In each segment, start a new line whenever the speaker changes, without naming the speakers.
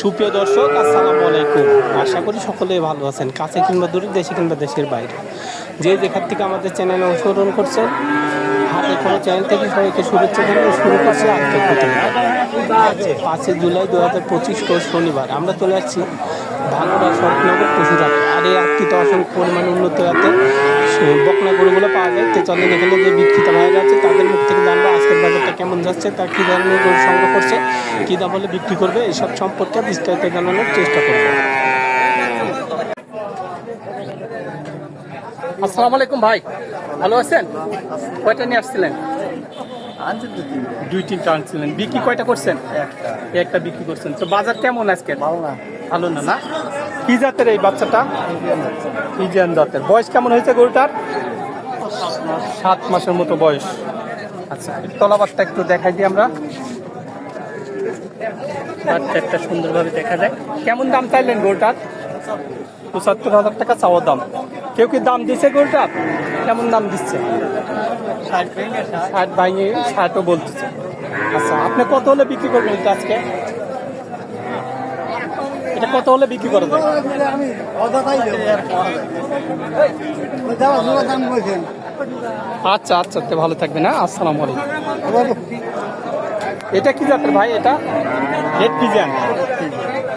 সুপ্রিয় দর্শক, আসসালামু আলাইকুম। আশা করি সকলে ভালো আছেন, কাছে কিংবা দূরে, দেশে কিংবা দেশের বাইরে। যে যেখান থেকে আমাদের চ্যানেলে অংশগ্রহণ করছেন, হাতে কোনো চ্যানেল থেকে সবাইকে শুভেচ্ছা জানিয়ে শুরু করছে প্রতিবেদন। পাঁচই জুলাই দু হাজার পঁচিশ শনিবার। আমরা চলে আসছি ভাঙড়া শরৎনগর পশুঘাট আর এই আটটি অসংখ্য পরিমাণে উন্নত যাতে বকনা গরুগুলো পাওয়া যায়। তো চলেন এখানে যে বিক্রিত ভাইরা আছে তাদের মুখ থেকে জানব আজকের বাজারটা কেমন যাচ্ছে তার কী ধরনের গরু সংগ্রহ করছে কী দাম হলে বিক্রি করবে এইসব সম্পর্কে বিস্তারিত জানানোর চেষ্টা করব। আসসালামু আলাইকুম ভাই ভালো আছেন? কয়টা নিয়ে আসছিলেন? দুই তিনটা আনছিলেন। বিক্রি কয়টা করছেন? একটা। বিক্রি করছেন। তো বাজার কেমন আজকে
ভালো না।
ভালো না না কি জাতের এই বাচ্চাটা? ইজিয়ান জাতের। বয়স কেমন হয়েছে গরুটার? সাত মাসের মতো বয়স। আচ্ছা তলাবারটা একটু দেখাই দিই আমরা। একটা সুন্দরভাবে দেখা যায়। কেমন দাম চাইলেন গরুটার? পঁচাত্তর হাজার টাকা চাওয়ার দাম। কেউ কি দাম দিচ্ছে গরুটার? কেমন দাম দিচ্ছে? ষাট ভাঙে ষাটও বলতেছে। আচ্ছা আপনি কত হলে বিক্রি করবেন আজকে? এটা কত হলে বিক্রি করা আচ্ছা আচ্ছা তো ভালো থাকবে না আসসালামু আলাইকুম। এটা কি জাতের ভাই এটা? রেড পিজিয়ান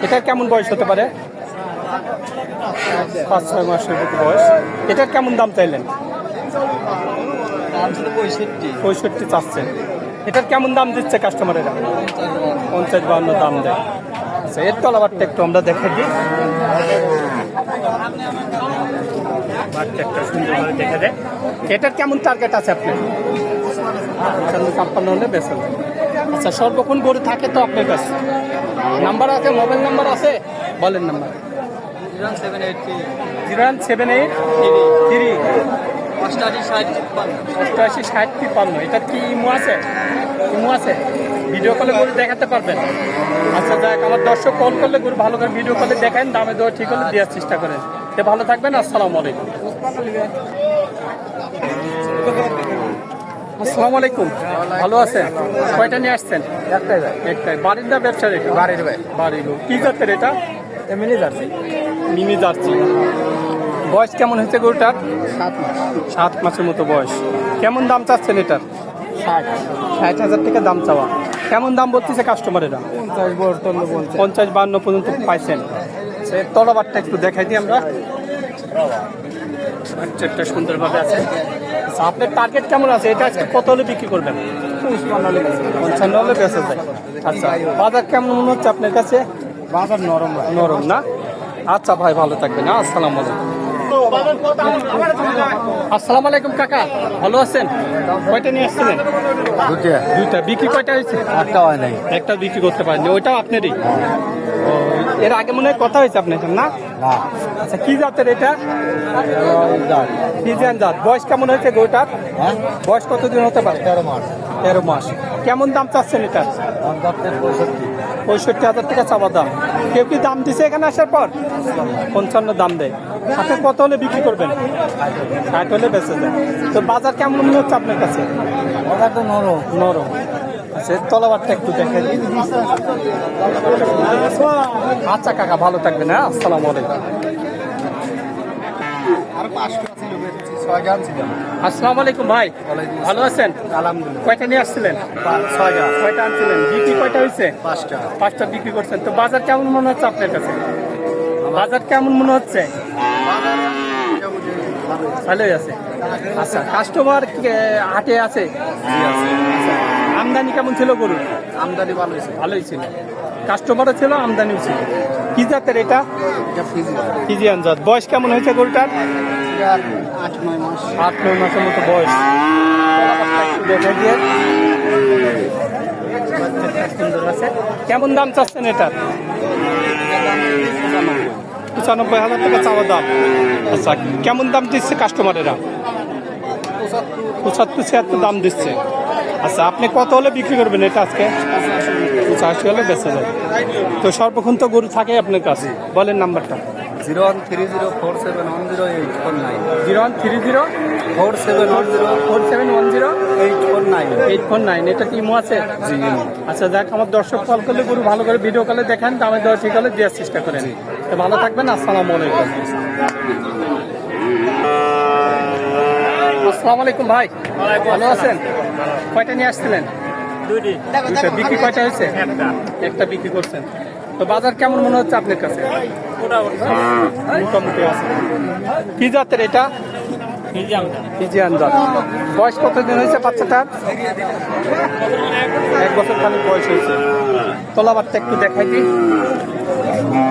এটা কেমন বয়স হতে পারে? পাঁচ, ছয় মাসের বয়স। এটার কেমন দাম চাইলেন? পঁয়ষট্টি চাচ্ছেন। এটার কেমন দাম দিচ্ছে কাস্টমারেরা পঞ্চাশ বান্ন দাম দেয়। আচ্ছা এর তলাবারটা একটু আমরা দেখে দিই। বারটা একটা সুন্দরভাবে দেখা যায়। এটার কেমন টার্গেট আছে আপনার? পঞ্চান্ন ছাপ্পান্ন হলে বেসন আচ্ছা সর্বক্ষণ গরু থাকে তো আপনার কাছে? নাম্বার আছে মোবাইল নাম্বার আছে? বলেন number zero one seven eight three. অষ্টআশি ষাট তিপ্পান্ন। এটার কি ইমো আছে? ইমো আছে? ভিডিও কলে গরু দেখাতে পারবেন। আচ্ছা যাক আমার দর্শক কল করলে গরু ভালো করে ভিডিও কলে দেখেন দামে দেওয়া ঠিক হলে দেওয়ার চেষ্টা করেন। তো ভালো থাকবেন আসসালামু আলাইকুম। আসসালামু আলাইকুম। ভালো আছেন? কয়টা নিয়ে আসছেন?
একটাই
একটাই। বাড়ির না ব্যবসার এটা?
বাড়ির ভাই।
বাড়ির কি জাতের এটা?
এমনি যাচ্ছি
মিনি জার্সি। বয়স কেমন হয়েছে গরুটার?
সাত মাস।
সাত মাসের মতো বয়স। কেমন দাম চাচ্ছেন এটার?
ষাট।
ষাট হাজার টাকা দাম চাওয়া। কেমন দাম বলতেছে কাস্টমারেরা
পঞ্চাশ বলছে।
পঞ্চাশ বান্ন পর্যন্ত পাইছেন। সে তলাবারটা একটু দেখাই দিই আমরা। একটা সুন্দরভাবে আছে। আচ্ছা, আপনার টার্গেট কেমন আছে? এটা আজকে কত হলে বিক্রি করবেন? পঞ্চান্ন হলে বেঁচে যায় আচ্ছা বাজার কেমন মনে হচ্ছে আপনার কাছে?
বাজার নরম
নরম না? আচ্ছা ভাই ভালো থাকবেন। আসসালামু আলাইকুম। আসসালামু আলাইকুম কাকা। ভালো আছেন? কয়টা নিয়ে আসছিলেন? দুইটা। বিক্রি কয়টা হয়েছে?
একটা হয় নাই।
একটা বিক্রি করতে পারেননি। ওইটাও আপনারই? এর আগে মনে হয় কথা হয়েছে আপনার না? আচ্ছা কি জাতের এটা?
যাক
ফিজিয়ান জাত? বয়স কেমন হয়েছে গরুটার?
হ্যাঁ?
বয়স কতদিন হতে পারে?
তেরো মাস।
তেরো মাস। কেমন দাম চাচ্ছেন এটা?
পঁয়ষট্টি।
পঁয়ষট্টি হাজার টাকা চাওয়া দাম। কেউ কি দাম দিছে এখানে আসার পর? পঞ্চান্ন দাম দেয়। আপনি কত হলে বিক্রি করবেন? ষাট হলে বেঁচে যায়। তো বাজার কেমন মনে হচ্ছে আপনার কাছে?
তো নরম।
নরম। আচ্ছা তলাবারটা একটু দেখেন আচ্ছা কাকা ভালো থাকবেন হ্যাঁ? আসসালামু আলাইকুম
আর পাঁচটা ছিল ছয় গ্রাম ছিল
আসসালামু আলাইকুম ভাই। ভালো আছেন?
আলহামদুলিল্লাহ।
কয়টা নিয়ে আসছিলেন? কয়টা আনছিলেন? বিক্রি কয়টা হয়েছে?
পাঁচটা।
পাঁচটা বিক্রি করছেন। তো বাজার কেমন মনে হচ্ছে আপনার কাছে? বাজার কেমন মনে হচ্ছে? ভালোই আছে। আচ্ছা কাস্টমার হাটে আছে? আমদানি কেমন ছিল গরুর?
আমদানি
ভালোই ছিল। কাস্টমারও ছিল। আমদানিও ছিল। কি জাতের এটা? ফিজিয়ান জাত। বয়স কেমন হয়েছে গরুটার?
আট, নয়
মাসের মতো বয়স। দেখা দিয়ে কেমন দাম চাচ্ছেন এটার? পঁচানব্বই হাজার টাকা চাওয়া দাম। আচ্ছা কেমন দাম দিচ্ছে কাস্টমারেরা পঁচাত্তর, ছিয়াত্তর দাম দিচ্ছে। আচ্ছা আপনি কত হলে বিক্রি করবেন এটা আজকে? পঁচাশি হলে বেঁচে যাবে তো সর্বক্ষণ তো গরু থাকে আপনার কাছে। বলেন নাম্বারটা।
Zero one three zero four seven one zero eight four nine
zero one three zero
four seven one zero
four seven one zero
eight four nine
eight four nine এটা কি ইমো আছে?
জি
আচ্ছা দেখ আমার দর্শক কল করলে গরু ভালো করে ভিডিও কলে দেখেন দামে দেওয়া ঠিক হলে দেওয়ার চেষ্টা করেন। তো ভালো থাকবেন আসসালামু আলাইকুম। আসসালামু আলাইকুম ভাই। ভালো আছেন? কয়টা নিয়ে আসছিলেন? দুইটা। বিক্রি কয়টা হয়েছে? একটা বিক্রি করছেন। তো বাজার কেমন মনে হচ্ছে আপনার কাছে? মোটামুটি। আছে। কি জাতের এটা? ফিজিয়ান জাত। বয়স কতদিন হয়েছে বাচ্চাটার? এক বছর খালি বয়স হয়েছে। তলাবারটা একটু দেখাই দিই।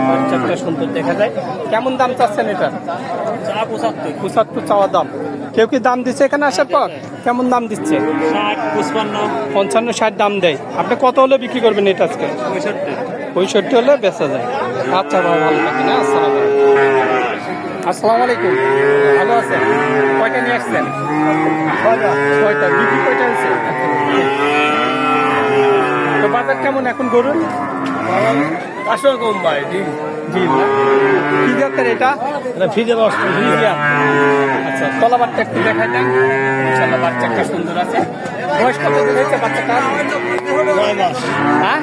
বাচ্চাটা সুন্দর দেখা যায়। কেমন দাম চাচ্ছেন এটা পঁচাত্তর। চাওয়া দাম। কেউ কি দাম দিচ্ছে এখানে আসার পর? কেমন দাম দিচ্ছে? পঞ্চান্ন ষাট দাম দেয়। আপনি কত হলে বিক্রি করবেন এটা আজকে? পঁয়ষট্টি হলে বেচা যায়। আচ্ছা ভাই ভালো থাকেন হ্যাঁ? আসসালামু আলাইকুম। আসসালামু আলাইকুম। ভালো আছেন? কয়টা নিয়ে আসছেন? ছয়টা। বিক্রি কয়টা হয়েছে? তো বাজার কেমন এখন গরুর
আসলে কম ভাই জি
জি কি এটা?
ফিজে
ফ্রিজিয়ান আচ্ছা তলাবারটা একটু দেখাই দেন। ইনশাল্লাহ বাচ্চা একটা সুন্দর আছে। বয়স কত দিন হয়েছে বাচ্চাটা হ্যাঁ?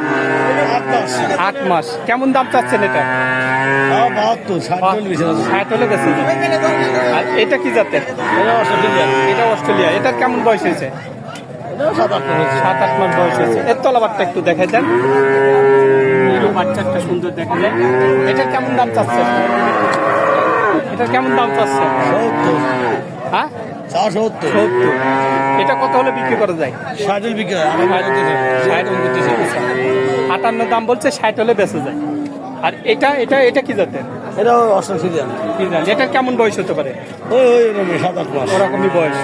আট মাস।
কেমন দাম চাচ্ছেন এটা? হলে বেশি আর এটা কি
এটা অস্ট্রেলিয়া
এটা অস্ট্রেলিয়া। এটার কেমন বয়স হয়েছে?
সাত আট মাস
বয়স হয়েছে। এর তলাবারটা একটু দেখাই দেন। এই বাচ্চাটা সুন্দর দেখা যায় এটার কেমন দাম চাচ্ছেন? এটার কেমন দাম
সত্তর।
হ্যাঁ?
সত্তর।
এটা কত হলে বিক্রি করা যায়?
ষাটের বিক্রি
ষাট আটান্ন দাম বলছে ষাট হলে বেঁচে যায়। আর এটা এটা এটা কি জাতের?
এটাও অস্ট্রেলিয়া
কি জানি এটার কেমন বয়স হতে পারে?
ওই ওই সাত আট মাস।
ওরকমই বয়স।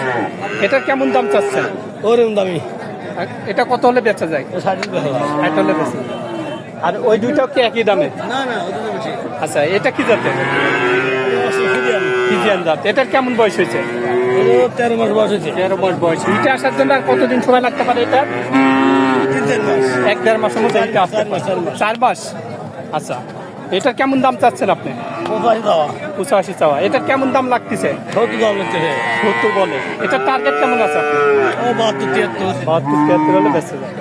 এটার কেমন দাম চাচ্ছেন?
ওরকম দামি।
এটা কত হলে বেচা যায়? ষাট হলে বেচা। আর ওই দুইটাও কি একই দামে?
না না
আচ্ছা এটা কি জাতের? জাত এটার কেমন বয়স হয়েছে?
তেরো মাস বয়স হয়েছে।
তেরো মাস বয়স। হিটে আসার জন্য আর কতদিন সময় লাগতে পারে এটা? এক দেড় মাসের মধ্যে আসতে
চার মাস,
আচ্ছা। এটার কেমন দাম চাচ্ছেন আপনি? পঁচাশি চাওয়া এটার কেমন দাম লাগতেছে?
সত্তর দাম লিখতে
সত্তর বলে। এটার টার্গেট কেমন আছে আপনি
বাহাত্তর তিয়াত্তর।
বাহাত্তর তিয়াত্তর হলে বেঁচে যায়।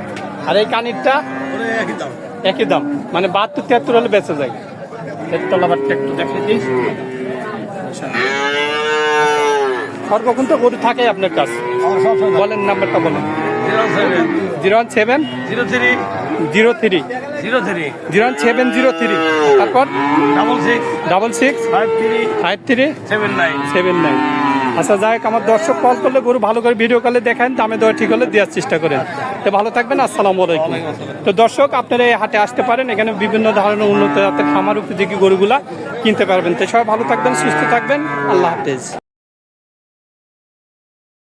আর এই কানিরটা?
একই দাম।
একই দাম। মানে বাহাত্তর তিয়াত্তর হলে বেঁচে যায়। এর তলাবারটা একটু দেখে দিই। সর্বক্ষণ তো গরু থাকে আপনার কাছে বলেন নাম্বারটা বলেন
zero
one seven
zero three
zero three
zero three
zero one seven zero three তারপর
double six
double six
five three
five three
seven nine
seven nine আচ্ছা যাই আমার দর্শক কল করলে গরু ভালো করে ভিডিও কলে দেখেন দামে দেওয়া ঠিক হলে দেওয়ার চেষ্টা করেন তো ভালো থাকবেন আসসালামু আলাইকুম তো দর্শক আপনারা এই হাটে আসতে পারেন এখানে বিভিন্ন ধরনের উন্নত জাতের খামার উপযোগী গরুগুলা কিনতে পারবেন তো সবাই ভালো থাকবেন সুস্থ থাকবেন আল্লাহ হাফেজ